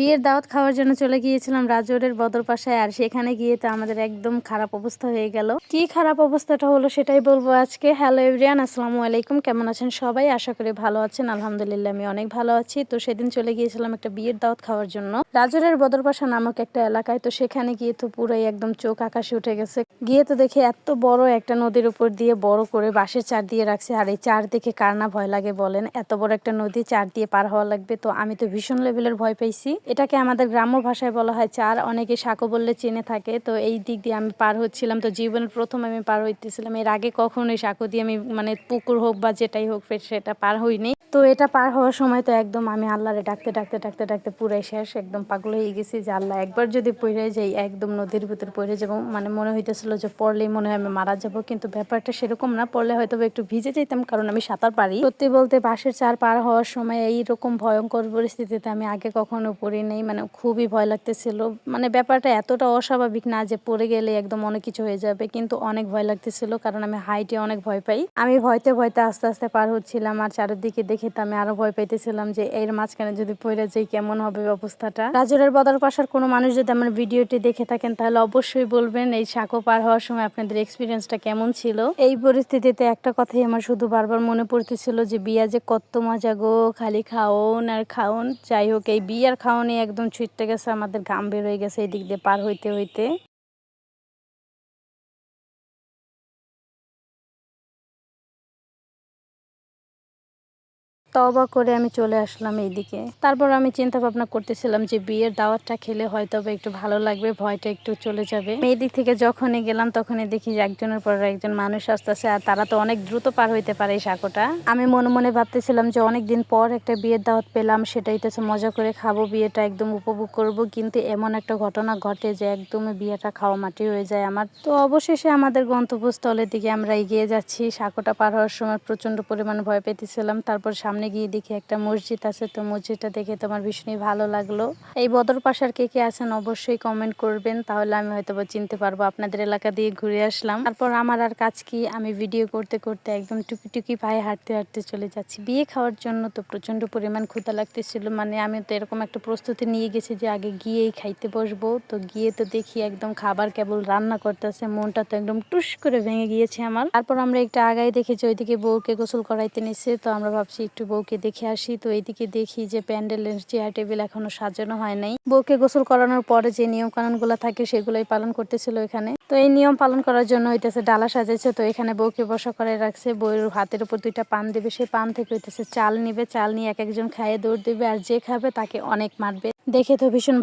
বিয়ের দাওয়াত খাওয়ার জন্য চলে গিয়েছিলাম রাজৌরের বদর পাশায় আর সেখানে গিয়ে তো আমাদের একদম খারাপ অবস্থা হয়ে গেল। কি খারাপ অবস্থাটা হলো সেটাই বলব আজকে। হ্যালো এভরিয়ান আসসালামু আলাইকুম, কেমন আছেন সবাই? আশা করি ভালো আছেন, আলহামদুলিল্লাহ আমি অনেক ভালো আছি। তো সেদিন চলে গিয়েছিলাম একটা বিয়ের দাওয়াত খাওয়ার জন্য। রাজৌরের বদর পাশা নামক একটা এলাকায়, তো সেখানে গিয়ে তো পুরাই একদম চোখ আকাশে উঠে গেছে। গিয়ে তো দেখে এত বড় একটা নদীর উপর দিয়ে বড় করে বাঁশের চার দিয়ে রাখছে, আর এই চার দেখে কার না ভয় লাগে বলেন? এত বড় একটা নদী চার দিয়ে পার হওয়া লাগবে, তো আমি তো ভীষণ লেভেলের ভয় পাইছি। এটাকে আমাদের গ্রাম্য ভাষায় বলা হয় চার। অনেকে সাঁকো বললে চেনে থাকে। তো এই দিক দিয়ে আমি পার হচ্ছিলাম। তো জীবনের প্রথম আমি পার হইতেছিলাম। এর আগে কখনোই সাঁকো দিয়ে আমি মানে পুকুর হোক বা যেটাই হোক সেটা পার হইনি। তো এটা পার হওয়ার সময় তো একদম আমি আল্লাহরে ডাকতে ডাকতে ডাকতে ডাকতে পুরাই শেষ। একদম পাগল হয়ে গেছি যে আল্লাহ একবার যদি পড়ে যাই, একদম নদীর ভিতর পড়ে যাব। মানে মনে হইতেছিল যে পড়লেই মনে হয় আমি মারা যাব। কিন্তু ব্যাপারটা সেরকম না। পড়লে হয়তো একটু ভিজে যেতাম কারণ আমি সাঁতার পারি। সত্যি বলতে বাসের চার পার হওয়ার সময় এইরকম ভয়ঙ্কর পরিস্থিতিতে আমি আগে কখনো পড়ি নেই মানে খুবই ভয় লাগতেছিল। মানে ব্যাপারটা এতটা অস্বাভাবিক না যে পড়ে গেলে একদম অনেক কিছু হয়ে যাবে, কিন্তু অনেক ভয় লাগতেছিল, কারণ আমি হাইটে অনেক ভয় পাই। আমি ভয়তে ভয়তে আস্তে আস্তে পার হচ্ছিলাম আর চারিদিকে দেখে তো আমি আরও ভয় পাইতেছিলাম যে এর মাঝখানে যদি পড়ে যাই কেমন হবে অবস্থাটা। রাজুরের বদর পাশার কোনো মানুষ যদি আমার ভিডিওটি দেখে থাকেন, তাহলে অবশ্যই বলবেন এই সাঁকো পার হওয়ার সময় আপনাদের এক্সপিরিয়েন্সটা কেমন ছিল। এই পরিস্থিতিতে একটা কথাই আমার শুধু বারবার মনে পড়তেছিল যে বিয়া যে কত মজা গো, খালি খাওন আর খাওন, যাই হোক, এই বিয়ার খাওয়ানি একদম ছুটতে গেছে, আমাদের ঘাম বের হয়ে গেছে এই দিক দিয়ে পার হইতে হইতে। তবা করে আমি চলে আসলাম এইদিকে। তারপর আমি চিন্তা ভাবনা করতেছিলাম যে বিয়ের দাওয়াতটা খেলে হয়তো একটু ভালো লাগবে, ভয়টা একটু চলে যাবে। এই দিক থেকে যখনই গেলাম তখনই দেখি একজনের পর একজন মানুষ আসতেছে আর তারা তো অনেক দ্রুত পার হইতে পারে এই সাঁকোটা। আমি মনে মনে ভাবতেছিলাম যে অনেক দিন পর একটা বিয়ের দাওয়াত পেলাম, সেটাই তো মজা করে খাব, বিয়েটা একদম উপভোগ করব। কিন্তু এমন একটা ঘটনা ঘটে যে একদম বিয়েটা খাওয়া মাটি হয়ে যায় আমার। তো অবশেষে আমাদের গন্তব্যস্থলের দিকে আমরা এগিয়ে যাচ্ছি। সাঁকোটা পার হওয়ার সময় প্রচণ্ড পরিমাণ ভয় পেতেছিলাম। তারপর সামনে গিয়ে দেখি একটা মসজিদ আছে, তো মসজিদটা দেখে তোমার ভীষণই ভালো লাগল। এই বদর পাশার কে কে আছেন অবশ্যই কমেন্ট করবেন, তাহলে আমি হয়তো চিনতে পারব আপনাদের এলাকা দিয়ে ঘুরে আসলাম। তারপর আমার আর কাজ কি, আমি ভিডিও করতে করতে একদম টুকি টুকি পায়ে হাঁটতে হাঁটতে চলে যাচ্ছি। বিয়ে খাওয়ার জন্য তো প্রচণ্ড পরিমাণ ক্ষুদা লাগতেছিল মানে আমি তো এরকম একটা প্রস্তুতি নিয়ে গেছি যে আগে গিয়েই খাইতে বসবো, তো গিয়ে তো দেখি একদম খাবার কেবল রান্না করতেছে, মনটা তো একদম টুস করে ভেঙে গিয়েছে আমার। তারপর আমরা একটু আগায় দেখেছি, ওইদিকে বউকে গোসল করাইতে নিচ্ছে তো আমরা ভাবছি একটু বউকে দেখে আসি, তো এইদিকে দেখি যে প্যান্ডেলের চেয়ার টেবিল এখনও সাজানো হয় নাই। বউকে গোসল করানোর পরে যে নিয়ম কানুনগুলা থাকে সেগুলোই পালন করতেছিল এখানে। তো এই নিয়ম পালন করার জন্য হইতেছে ডালা সাজাইছে, তো এখানে বউকে বসা করে রাখছে। বউয়ের হাতের উপর দুইটা পান দেবে, সেই পান থেকে হইতেছে চাল নিবে। চাল নিয়ে এক একজন খাইয়ে দৌড় দেবে, আর যে খাবে তাকে অনেক মারবে। দেখে তো ভীষণ